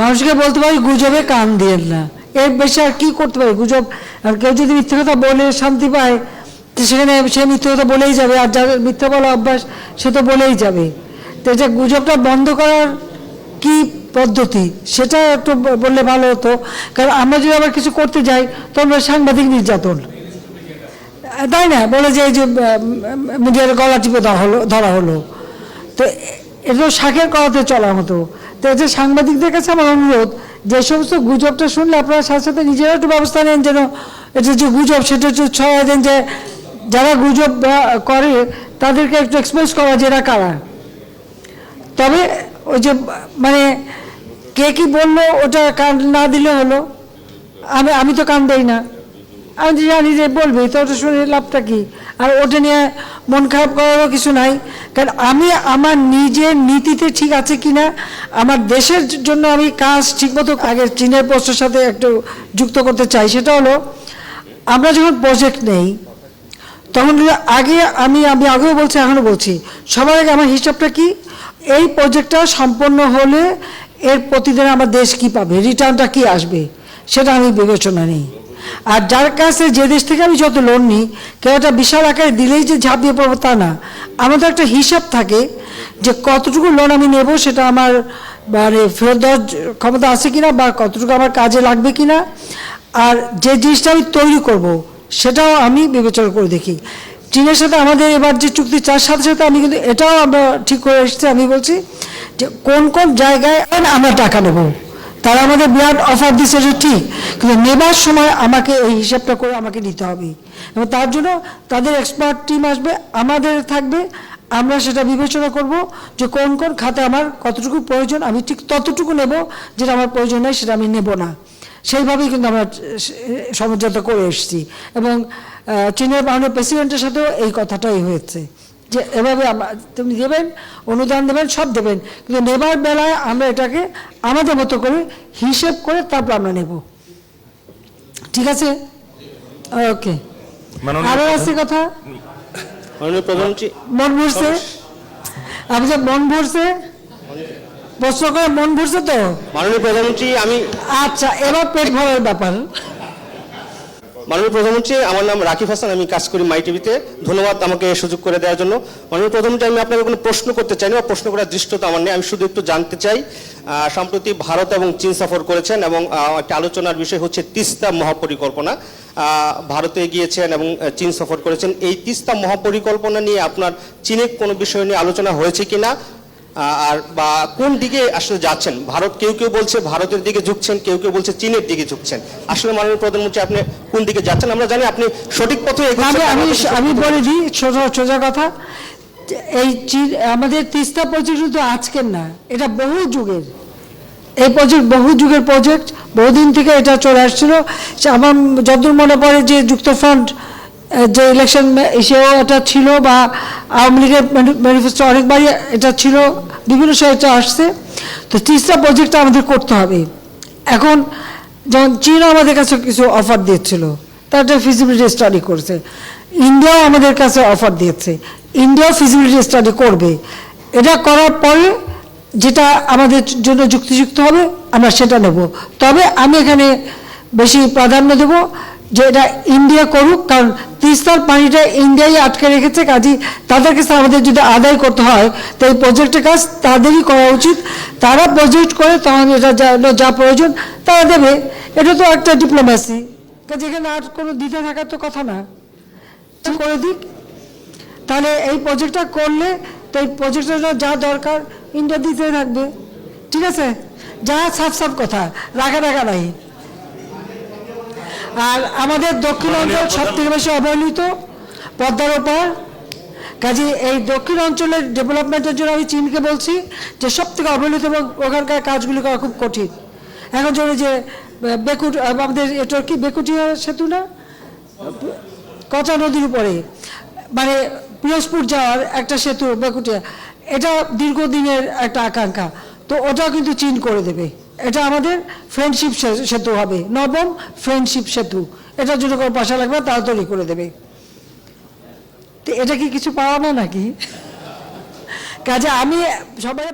মানুষকে বলতে পারি গুজবে কান দিয়েন না। এর বেশি আর কি করতে পারি? গুজব, আর কেউ যদি মিথ্যে কথা বলে শান্তি পায়, তো সেখানে সে মিথ্যে কথা বলেই যাবে। আর যার মিথ্যে বলা অভ্যাস, সে তো বলেই যাবে। তো এটা গুজবটা বন্ধ করার কি পদ্ধতি? সেটা একটু বললে ভালো হতো। কারণ আমরা যদি আবার কিছু করতে যাই তখন সাংবাদিক নির্যাতন। তাই না? বলে যে এই যে মিডিয়ার গলা টিপে দেওয়া হলো, ধরা হলো। তো এটা তো শাকের কলাতে চলার মতো। তো যে সাংবাদিকদের কাছে আমার অনুরোধ, যে সমস্ত গুজবটা শুনলে আপনারা সাথে সাথে নিজেরা একটু ব্যবস্থা নেন যেন এটা যে গুজব, সেটা হচ্ছে ছড়াই দেন যে, যারা গুজব করে তাদেরকে একটু এক্সপ্রেস করা যে এরা কারা। তবে ওই যে মানে কে কি বলল, ওটা কান না দিলে হলো। আমি আমি তো কান দেই না। আমি তো জানি যে বলবি তো শুনে লাভটা কি? আর ওটা নিয়ে মন খারাপ করারও কিছু নাই। কারণ আমি আমার নিজের নীতিতে ঠিক আছে কি না আমার দেশের জন্য আমি কাজ ঠিকমতো আগে চীনের পোস্টের সাথে একটু যুক্ত করতে চাই, সেটা হলো, আমরা যখন প্রজেক্ট নেই, তখন আগে আমি আমি আগেও বলছি, এখনও বলছি, সবার আগে আমার হিসাবটা কি? এই প্রজেক্টটা সম্পন্ন হলে এর প্রতিদিন আমার দেশ কি পাবে রিটার্নটা কি আসবে, সেটা আমি বিবেচনা নিই। আর যার কাছে যে দেশ থেকে আমি যত লোন নিই, কেউ একটা বিশাল আকারে দিলেই যে ঝাঁপিয়ে পড়ব তা না। আমাদের একটা হিসাব থাকে যে কতটুকু লোন আমি নেব সেটা আমার মানে ফেরত দেওয়ার ক্ষমতা আছে কিনা বা কতটুকু আমার কাজে লাগবে কিনা। আর যে জিনিসটা আমি তৈরি করব, সেটাও আমি বিবেচনা করে দেখি। চীনের সাথে আমাদের এবার যে চুক্তি চার সাথে সাথে আমি কিন্তু এটাও আমরা ঠিক করে এসেছি, আমি বলছি যে কোন কোন জায়গায় আমরা টাকা নেব। তারা আমাদের বিরাট অফার দিচ্ছে যে ঠিক, কিন্তু নেবার সময় আমাকে এই হিসাবটা করে আমাকে নিতে হবে। এবং তার জন্য তাদের এক্সপার্ট টিম আসবে, আমাদের থাকবে, আমরা সেটা বিবেচনা করব যে কোন কোন খাতে আমার কতটুকু প্রয়োজন, আমি ঠিক ততটুকু নেব, যেটা আমার প্রয়োজন নেই সেটা আমি নেব না। সেইভাবেই কিন্তু আমরা সমঝোতা করে এসেছি। এবং চীনের মাননীয় প্রেসিডেন্টের সাথেও এই কথাটাই হয়েছে। যে এভাবে তুমি দেবেন অনুদান দেবেন সব দেবেন। কিন্তু নেবার বেলায় আমরা এটাকে আমাদের মতো করে হিসেব করে তারপর আমরা নেব। ঠিক আছে? ওকে। মাননীয় আরও আছে কথা? মন ভরছে? আপনি যে মন ভরছে? প্রশ্ন করে মন ভরছে তো? মাননীয় প্রধানমন্ত্রী আমি আচ্ছা এবার পেট ভরার ব্যাপার। মাননীয় প্রধানমন্ত্রী আমার নাম রাকিব হাসান আমি কাজ করি মাই টিভিতে। ধন্যবাদ আমাকে সুযোগ করে দেওয়ার জন্য। মাননীয় প্রধানমন্ত্রী আমি আপনাকে কোনো প্রশ্ন করতে চাই না বা প্রশ্ন করার দৃষ্টতা আমার নেই আমি শুধু একটু জানতে চাই সম্প্রতি ভারত এবং চীন সফর করেছেন এবং একটা আলোচনার বিষয় হচ্ছে তিস্তা মহাপরিকল্পনা। ভারতে গিয়েছেন এবং চীন সফর করেছেন। এই তিস্তা মহাপরিকল্পনা নিয়ে আপনার চীনে কোনো বিষয় নিয়ে আলোচনা হয়েছে কিনা? আহ, আর বা কোন দিকে আসলে যাচ্ছেন? ভারত কেউ কেউ বলছে ভারতের দিকে ঝুঁকছেন কেউ কেউ বলছে চীনের দিকে ঝুঁকছেন। আসলে মাননীয় প্রধানমন্ত্রী আপনি কোন দিকে যাচ্ছেন? আমরা জানি আপনি সঠিক পথে আমি আমি বলে দিই সোজা সোজা কথা। এই চীন- আমাদের তিস্তা প্রজেক্ট কিন্তু আজকের না এটা বহু যুগের। এই প্রজেক্ট বহু যুগের প্রজেক্ট বহুদিন থেকে এটা চলে আসছিল। আমার যতদূর মনে পড়ে যে যুক্তফ্রন্ট যে ইলেকশন সেও এটা ছিল বা আওয়ামী লীগের ম্যানিফেস্টো অনেকবারই এটা ছিল, বিভিন্ন সময় এটা আসছে। তো তিস্তা প্রজেক্টটা আমাদের করতে হবে। এখন যেমন চীন আমাদের কাছে কিছু অফার দিয়েছিল, তার একটা ফিজিবিলিটি স্টাডি করেছে। ইন্ডিয়াও আমাদের কাছে অফার দিয়েছে। ইন্ডিয়াও ফিজিবিলিটি স্টাডি করবে। এটা করার পরে যেটা আমাদের জন্য যুক্তিযুক্ত হবে, আমরা সেটা নেব। তবে আমি এখানে বেশি প্রাধান্য দেব যে এটা ইন্ডিয়া করুক, কারণ তিস্তার পানিটা ইন্ডিয়াই আটকে রেখেছে কাজী তাদের কাছে আমাদের যদি আদায় করতে হয়, তো এই প্রজেক্টের কাজ তাদেরই করা উচিত। তারা প্রজেক্ট করে তখন এটা যা প্রয়োজন, তারা দেবে। এটা তো একটা ডিপ্লোম্যাসি কাজে এখানে আর কোনো দিতে থাকার তো কথা না। করে দিক। তাহলে এই প্রজেক্টটা করলে, তো এই প্রজেক্টের যা দরকার ইন্ডিয়া দিতে থাকবে। ঠিক আছে? যা সাফ সাফ কথা। রাখা রাখা নাই। আর আমাদের দক্ষিণ অঞ্চল সব থেকে বেশি অবহেলিত পদ্মার ওপর। কাজে এই দক্ষিণ অঞ্চলের ডেভেলপমেন্টের জন্য আমি চীনকে বলছি যে সব থেকে অবহেলিত এবং ওখানকার কাজগুলি করা খুব কঠিন। এখন চলে যে বেকুট আমাদের এটা কি বেকুটিয়া সেতু না? কচা নদীর উপরে। মানে পিরোজপুর যাওয়ার একটা সেতু বেকুটিয়া। এটা দীর্ঘদিনের একটা আকাঙ্ক্ষা। তো ওটাও কিন্তু চীন করে দেবে। এটা আমাদের ফ্রেন্ডশিপ সেতু হবে। নবম ফ্রেন্ডশিপ সেতু। এটা যদি কোনো পয়সা লাগবে না, তাড়াতাড়ি করে দেবে। তো এটা কি কিছু পাওয়া না নাকি? কাজে আমি সবাই